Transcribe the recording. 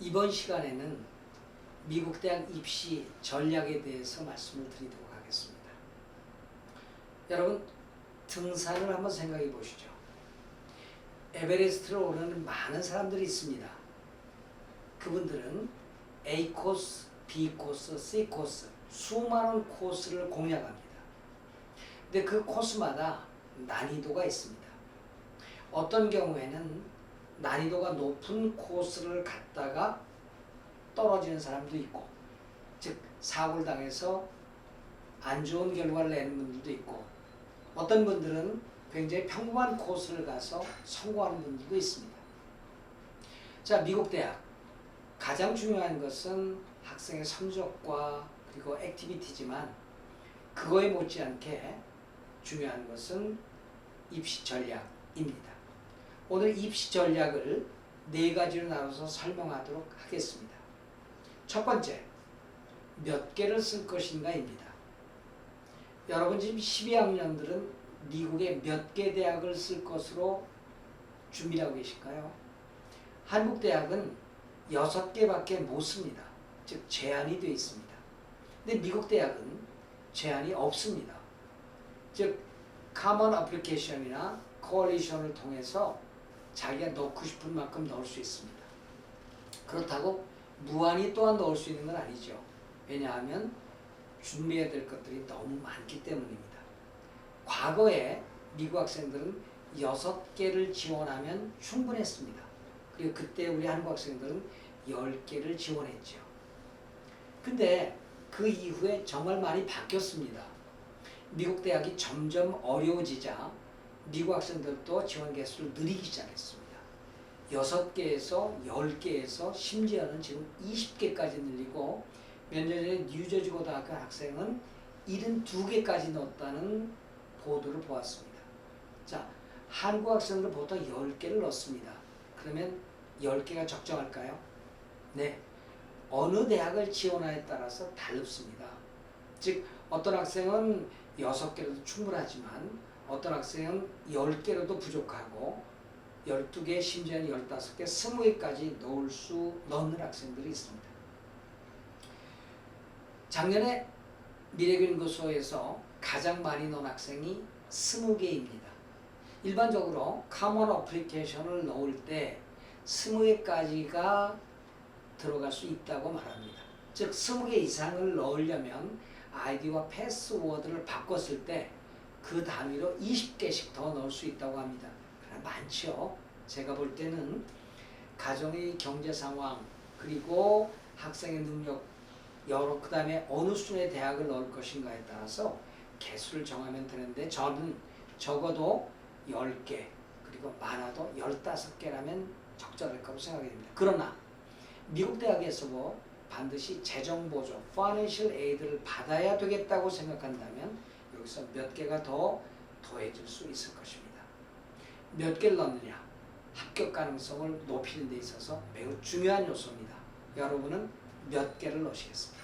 이번 시간에는 미국 대학 입시 전략에 대해서 말씀을 드리도록 하겠습니다. 여러분 등산을 한번 생각해 보시죠. 에베레스트를 오르는 많은 사람들이 있습니다. 그분들은 A 코스, B 코스, C 코스 수많은 코스를 공략합니다. 근데 그 코스마다 난이도가 있습니다. 어떤 경우에는 난이도가 높은 코스를 갔다가 떨어지는 사람도 있고, 즉 사고를 당해서 안 좋은 결과를 내는 분들도 있고, 어떤 분들은 굉장히 평범한 코스를 가서 성공하는 분들도 있습니다. 자, 미국 대학 가장 중요한 것은 학생의 성적과 그리고 액티비티지만 그거에 못지않게 중요한 것은 입시 전략입니다. 오늘 입시 전략을 네 가지로 나눠서 설명하도록 하겠습니다. 첫 번째, 몇 개를 쓸 것인가입니다. 여러분 지금 12학년들은 미국의 몇 개 대학을 쓸 것으로 준비하고 계실까요? 한국 대학은 6개밖에 못 씁니다. 즉 제한이 되어 있습니다. 근데 미국 대학은 제한이 없습니다. 즉 카먼 어플리케이션이나 코얼리션을 통해서 자기가 넣고 싶은 만큼 넣을 수 있습니다. 그렇다고 무한히 또한 넣을 수 있는 건 아니죠. 왜냐하면 준비해야 될 것들이 너무 많기 때문입니다. 과거에 미국 학생들은 여섯 개를 지원하면 충분했습니다. 그리고 그때 우리 한국 학생들은 열 개를 지원했죠. 근데 그 이후에 정말 많이 바뀌었습니다. 미국 대학이 점점 어려워지자 미국 학생들도 지원 개수를 늘리기 시작했습니다. 6개에서 10개에서 심지어는 지금 20개까지 늘리고 몇 년 전에 뉴저지 고등학교 학생은 72개까지 넣었다는 보도를 보았습니다. 자, 한국 학생들 보통 10개를 넣습니다. 그러면 10개가 적정할까요? 네. 어느 대학을 지원하에 따라서 다릅니다. 즉, 어떤 학생은 6개로도 충분하지만 어떤 학생은 10개로도 부족하고 12개, 심지어는 15개, 20개까지 넣을 수, 넣는 학생들이 있습니다. 작년에 미래교연구소에서 가장 많이 넣은 학생이 20개입니다. 일반적으로 카먼 어플리케이션을 넣을 때 20개까지가 들어갈 수 있다고 말합니다. 즉 20개 이상을 넣으려면 아이디와 패스워드를 바꿨을 때 그 단위로 20개씩 더 넣을 수 있다고 합니다. 많죠. 제가 볼 때는 가정의 경제 상황 그리고 학생의 능력 여러 그 다음에 어느 순의 대학을 넣을 것인가에 따라서 개수를 정하면 되는데 저는 적어도 10개 그리고 많아도 15개라면 적절할 거라고 생각이 됩니다. 그러나 미국 대학에서 뭐 반드시 재정 보조, financial aid를 받아야 되겠다고 생각한다면 여기서 몇 개가 더 더해질 수 있을 것입니다. 몇 개를 넣느냐? 합격 가능성을 높이는 데 있어서 매우 중요한 요소입니다. 여러분은 몇 개를 넣으시겠습니까?